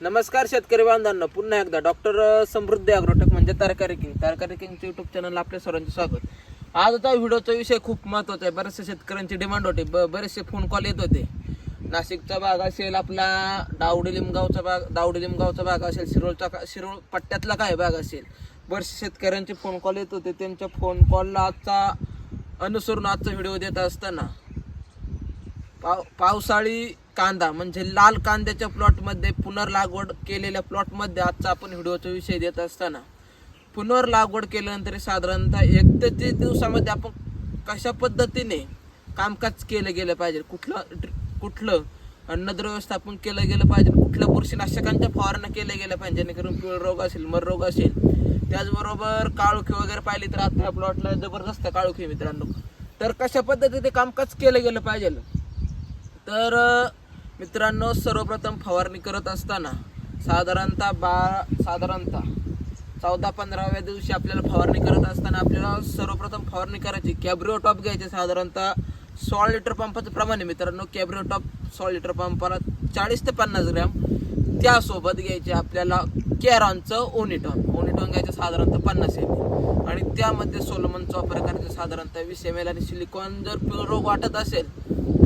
नमस्कार शेतकरी बांधवांना. पुन्हा एकदा डॉक्टर समृद्धी अग्रोटेक म्हणजे तरकारी किंग. तरकारी किंगच्या युट्यूब चॅनल आपल्या सर्वांचे स्वागत. आजचा व्हिडिओचा विषय खूप महत्त्वाचा आहे. बऱ्याचशा शेतकऱ्यांची डिमांड होती. ब- बरेचसे फोन कॉल येत होते. नाशिकचा भाग असेल आपला दावडी लिमगावचा भाग दावडी लिमगावचा भाग असेल शिरोळचा का- शिरोळ पट्ट्यातला काय भाग असेल बरेचसे शेतकऱ्यांचे फोन कॉल येत होते. त्यांच्या फोन कॉलला आजचा अनुसरून आजचा व्हिडिओ देत असताना पाव पावसाळी कांदा म्हणजे लाल कांद्याच्या प्लॉटमध्ये पुनर्लागवड केलेल्या प्लॉटमध्ये आजचा आपण व्हिडिओचा विषय देत असताना. पुनर्लागवड केल्यानंतर साधारणतः एक ते तीस दिवसामध्ये आपण कशा पद्धतीने कामकाज केलं गेलं पाहिजे? कुठलं कुठलं अन्नद्र व्यवस्थापन केलं गेलं पाहिजे? कुठल्या बुरशीनाशकांच्या फवारणं केल्या गेल्या पाहिजे? जेणेकरून पिवळ रोग असेल मर रोग असेल. त्याचबरोबर काळोखी वगैरे पाहिली तर आता प्लॉटला जबरदस्त काळोखी मित्रांनो. तर कशा पद्धतीने कामकाज केलं गेलं पाहिजे? तर मित्रांनो सर्वप्रथम फवारणी करत असताना साधारणतः बा साधारणतः चौदा पंधराव्या दिवशी आपल्याला फवारणी करत असताना आपल्याला सर्वप्रथम फवारणी करायची. कॅब्रिओ टॉप घ्यायचे साधारणतः सोळा लिटर पंपाचं प्रमाण आहे मित्रांनो. कॅब्रिओ टॉप सोळा लिटर पंपाला चाळीस ते पन्नास ग्रॅम. त्यासोबत घ्यायचे आपल्याला कॅरॉनचं ओनिटॉन. ओनिटॉन घ्यायचं साधारणतः पन्नास एम आणि त्यामध्ये सोलोमनचा वापर करायचा साधारणतः वीस एम एल. आणि सिलिकॉन जर रोग वाटत असेल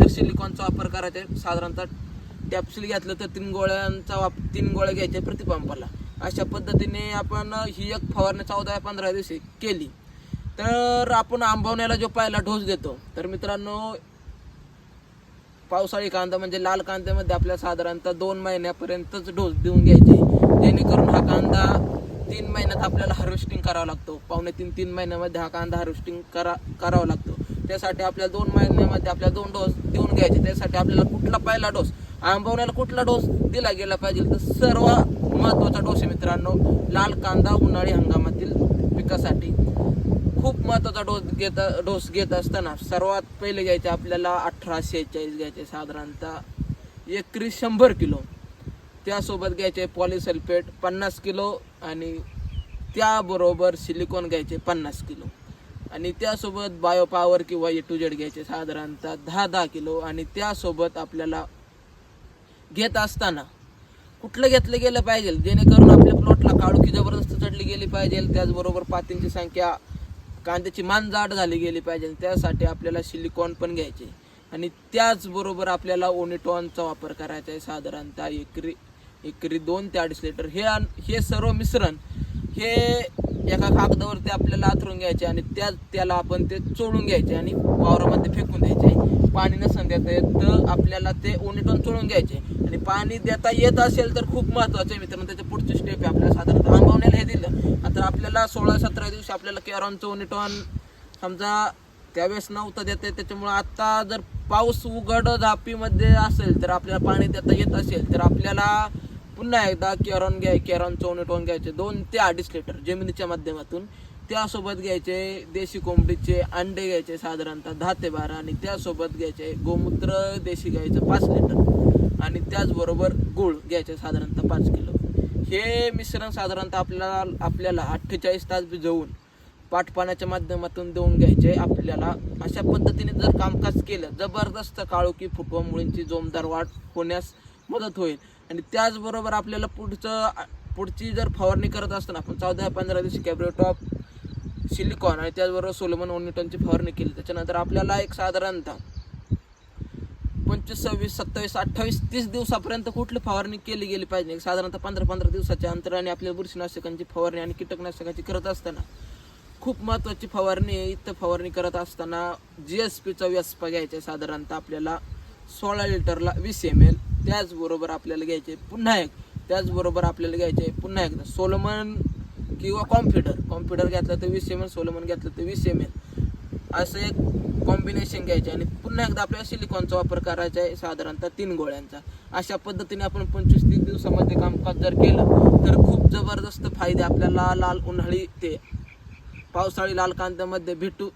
तर सिलिकॉनचा वापर करायचा साधारणतः टॅप्सूल घेतलं तर तीन गोळ्यांचा वाप तीन गोळ्या घ्यायच्या प्रतिपंपाला. अशा पद्धतीने आपण ही एक फवारणी चौदा पंधरा दिवशी केली. तर आपण आंबवण्याला जो पहिला डोस देतो तर मित्रांनो पावसाळी कांदा म्हणजे लाल कांद्यामध्ये आपल्याला साधारणतः दोन महिन्यापर्यंतच डोस देऊन घ्यायचे. जेणेकरून हा कांदा तीन महिन्यात आपल्याला हार्वेस्टिंग करावा लागतो. पावणे तीन तीन महिन्यामध्ये हा कांदा हार्वेस्टिंग करा करावा लागतो. त्यासाठी आपल्याला दोन महिन्यामध्ये आपल्याला दोन डोस देऊन घ्यायचे. त्यासाठी आपल्याला कुठला पहिला डोस आंबवण्याला कुठला डोस दिला गेला पाहिजे? तर सर्व महत्त्वाचा डोस आहे मित्रांनो. लाल कांदा उन्हाळी हंगामातील पिकासाठी खूप महत्त्वाचा डोस घेत डोस घेत असताना सर्वात पहिले घ्यायचे आपल्याला अठरा शेहेचाळीस घ्यायचे साधारणतः एकरी शंभर किलो. त्यासोबत घ्यायचे पॉलिसल्फेट पन्नास किलो आणि त्याबरोबर सिलिकॉन घ्यायचे पन्नास किलो. आणि त्यासोबत बायो पॉवर किंवा ए टू जेड घ्यायचे साधारणतः दहा दहा किलो. आणि त्यासोबत आपल्याला घेत असताना कुठलं घेतलं गेलं पाहिजे? जेणेकरून आपल्या प्लॉटला काळुखी जबरदस्त चढली गेली पाहिजे. त्याचबरोबर पातींची संख्या कांद्याची मान जाड झाली गेली पाहिजे. त्यासाठी आपल्याला सिलिकॉन पण घ्यायचे. आणि त्याचबरोबर आपल्याला ओनिटॉनचा वापर करायचा आहे साधारणतः एकरी एकरी दोन ते अडीच लिटर हे हे सर्व मिश्रण हे एका कागदावरती आपल्याला आथरून घ्यायचे आणि त्या त्याला आपण ते चोळून घ्यायचे आणि वावरामध्ये फेकून द्यायचे. पाणी नसन देता येत तर आपल्याला ते ओनिटॉन चोळून घ्यायचे. आणि पाणी देता येत असेल तर खूप महत्वाचं आहे मित्रांनो. त्याच्या पुढची स्टेप आहे. आपल्याला साधारणतः आंबवण्याला हे दिलं. आता आपल्याला सोळा सतरा दिवशी आपल्याला कॅरॉनचं ओनिटॉन समजा त्यावेळेस नव्हतं देते त्याच्यामुळं आत्ता जर पाऊस उघड झापीमध्ये असेल तर आपल्याला पाणी देता येत असेल तर आपल्याला पुन्हा एकदा कॅरॉन घ्याय कॅरॉन चोनेटॉन घ्यायचे. दोन ते अडीच लिटर जमिनीच्या माध्यमातून. त्यासोबत घ्यायचे देशी कोंबडीचे अंडे घ्यायचे साधारणतः दहा ते बारा आणि त्यासोबत घ्यायचे गोमूत्र देशी घ्यायचं पाच लिटर. आणि त्याचबरोबर गुळ घ्यायचे साधारणतः पाच किलो. हे मिश्रण साधारणतः आपल्याला आपल्याला अठ्ठेचाळीस तास भिजवून पाठपाण्याच्या माध्यमातून देऊन घ्यायचे. आपल्याला अशा पद्धतीने जर कामकाज केलं जबरदस्त काळोखी फुटवा मुळींची जोमदार वाढ होण्यास मदत होईल. आणि त्याचबरोबर आपल्याला पुढचं पुढची जर फवारणी करत असताना आपण चौदा पंधरा दिवशी कॅब्रेटॉप सिलिकॉन आणि त्याचबरोबर सोलोमन ओनिटॉनची फवारणी केली. त्याच्यानंतर आपल्याला एक साधारणतः पंचवीस सव्वीस सत्तावीस अठ्ठावीस तीस दिवसापर्यंत कुठली फवारणी केली गेली पाहिजे? एक साधारणतः पंधरा पंधरा दिवसाच्या अंतराने आपल्या बुरशीनाशकांची फवारणी आणि कीटकनाशकांची करत असताना खूप महत्त्वाची फवारणी आहे. इथं फवारणी करत असताना जी एस पीचा व्यस्पा घ्यायचा आहे साधारणतः आपल्याला सोळा लिटरला वीस एम एल त्याचबरोबर आपल्याला घ्यायचे पुन्हा एक त्याचबरोबर आपल्याला घ्यायचे पुन्हा एकदा सोलोमन किंवा कॉम्प्युटर. कॉम्प्युटर घेतलं तर वीस एम एल सोलोमन घेतलं तर वीस एम एल असं एक कॉम्बिनेशन घ्यायचे आणि पुन्हा एकदा आपल्याला सिलिकॉनचा वापर करायचा आहे साधारणतः तीन गोळ्यांचा. अशा पद्धतीने आपण पंचवीस तीस दिवसामध्ये कामकाज जर केलं तर खूप जबरदस्त फायदे आपल्याला लाल उन्हाळी ते पावसाळी लाल कांद्यामध्ये भेटू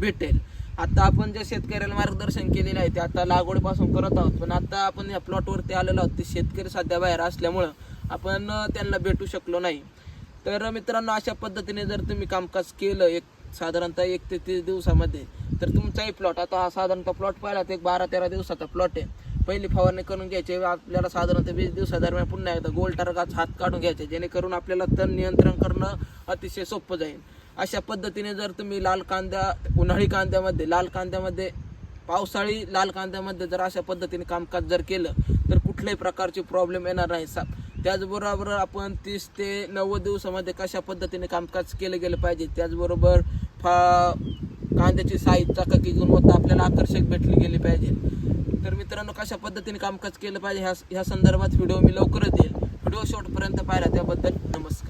भेटेल. आता आपण ज्या शेतकऱ्याला मार्गदर्शन केलेलं आहे ते आता लागवडीपासून करत आहोत. पण आता आपण या प्लॉटवरती आलेलो आहोत ते शेतकरी सध्या बाहेर असल्यामुळं आपण त्यांना भेटू शकलो नाही. तर मित्रांनो अशा पद्धतीने जर तुम्ही कामकाज केलं एक साधारणतः एक ते तीस दिवसामध्ये तर तुमचाही प्लॉट आता हा साधारणतः प्लॉट पाहिला तर एक बारा तेरा दिवसाचा प्लॉट आहे. पहिली फवारणी करून घ्यायची आपल्याला साधारणतः वीस दिवसादरम्यान पुन्हा एकदा गोल टारगाचा हात काढून घ्यायचे जेणेकरून आपल्याला तण नियंत्रण करणं अतिशय सोपं जाईल. अशा पद्धतीने जर तुम्ही लाल कांदा उन्हाळी कांद्यामध्ये लाल कांद्यामध्ये पावसाळी लाल कांद्यामध्ये जर अशा पद्धतीने कामकाज जर केलं तर कुठल्याही प्रकारचे प्रॉब्लेम येणार नाही. सा त्याचबरोबर आपण तीस ते नव्वद दिवसामध्ये कशा पद्धतीने कामकाज केलं गेलं पाहिजे त्याचबरोबर फा कांद्याची साईज चाकाकी गुणवत्ता आपल्याला आकर्षक भेटली गेली पाहिजे. तर मित्रांनो कशा पद्धतीने कामकाज केलं पाहिजे ह्या ह्या संदर्भात व्हिडिओ मी लवकरच देईल व्हिडिओ शेवटपर्यंत पाहिला त्याबद्दल नमस्कार.